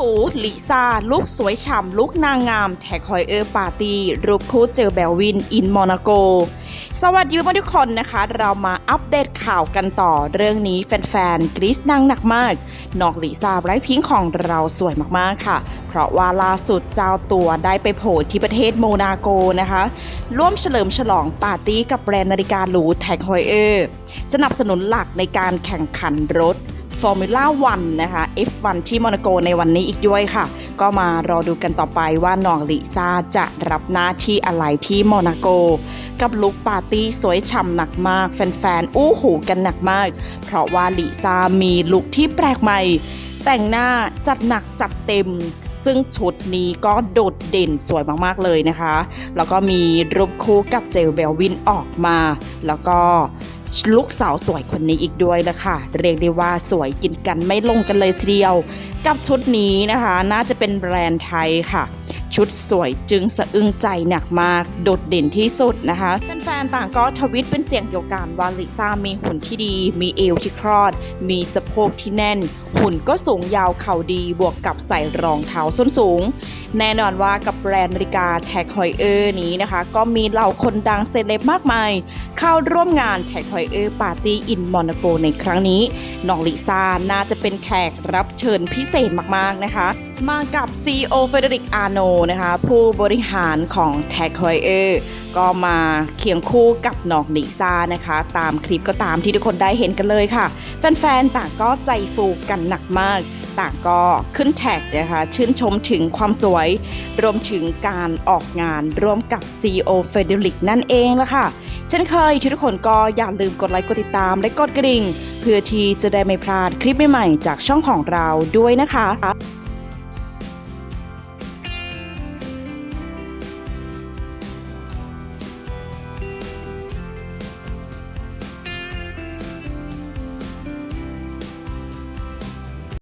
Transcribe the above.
หูลิซ่าลุกสวยฉ่ำลุกนางงาม แท็กฮอยเออร์ปาร์ตี้ รูปคู่เจอแบลวิน อินโมนาโก สวัสดีทุกคนนะคะ เรามาอัปเดตข่าวกันต่อเรื่องนี้แฟนๆ กรีซนางหนักมาก นอกลิซ่าไบรท์พิงค์ของเราสวยมากๆค่ะ เพราะว่าล่าสุดเจ้าตัวได้ไปโผล่ที่ประเทศโมนาโกนะคะ ร่วมเฉลิมฉลองปาร์ตี้กับแบรนด์นาฬิกาหรูแท็กฮอยเออร์สนับสนุนหลักในการแข่งขันรถ ฟอร์มูล่าวันนะคะ F1 ที่โมนาโกในวันนี้อีกด้วยค่ะ ก็มารอดูกันต่อไปว่าน้องลิซ่าจะรับหน้าที่อะไรที่โมนาโก กับลุคปาร์ตี้สวยฉ่ำหนักมาก แฟนๆ อู้หูกันหนักมาก เพราะว่าลิซ่ามีลุคที่แปลกใหม่แต่งหน้าจัดหนักจัดเต็ม ซึ่งชุดนี้ก็โดดเด่นสวยมากๆเลยนะคะ แล้วก็มีรูปคู่กับเจลเบลวินออกมา แล้วก็ ลูกสาวสวยคนนี้อีกด้วยละค่ะ เรียกได้ว่าสวยกินกันไม่ลงกันเลยทีเดียว กับชุดนี้นะคะ น่าจะเป็นแบรนด์ไทยค่ะ ชุดสวยจึงสะอึ้งใจหนักมากโดดเด่นที่สุดนะคะ แฟนๆ ต่างก็ทวิตเป็นเสียงเดียวกันว่าลิซ่ามีหุ่นที่ดี มีเอวที่คลอด มีสะโพกที่แน่น หุ่นก็สูงยาวเข่าดีบวกกับใส่รองเท้าส้นสูง แน่นอนว่ากับแบรนด์นาฬิกาแท็กฮอยเออร์นี้นะคะ ก็มีเหล่าคนดังเซเลบมากมาย เข้าร่วมงานแท็กฮอยเออร์ปาร์ตี้อินมอนาโกในครั้งนี้น้องลิซ่าน่าจะเป็นแขกรับเชิญพิเศษมากๆนะคะ มากับ CEO เฟเดริกอาโนนะคะ ผู้บริหารของ t a g h o y e r ก็มาเคียงคู่กับนองลิซ่านะคะ ตามคลิปก็ตามที่ทุกคนได้เห็นกันเลยค่ะ แฟนๆ ต่างก็ใจฟูกันหนักมาก ต่างก็ขึ้นแท็กนะคะชื่นชมถึงความสวย รวมถึงการออกงานร่วมกับ CEO เฟเดริกนั่นเองละค่ะ เช่นเคยทุกคนก็อย่าลืมกดไลค์กดติดตามและกดกระดิ่ง เพื่อที่จะได้ไม่พลาดคลิปใหม่ๆจากช่องของเราด้วยนะคะ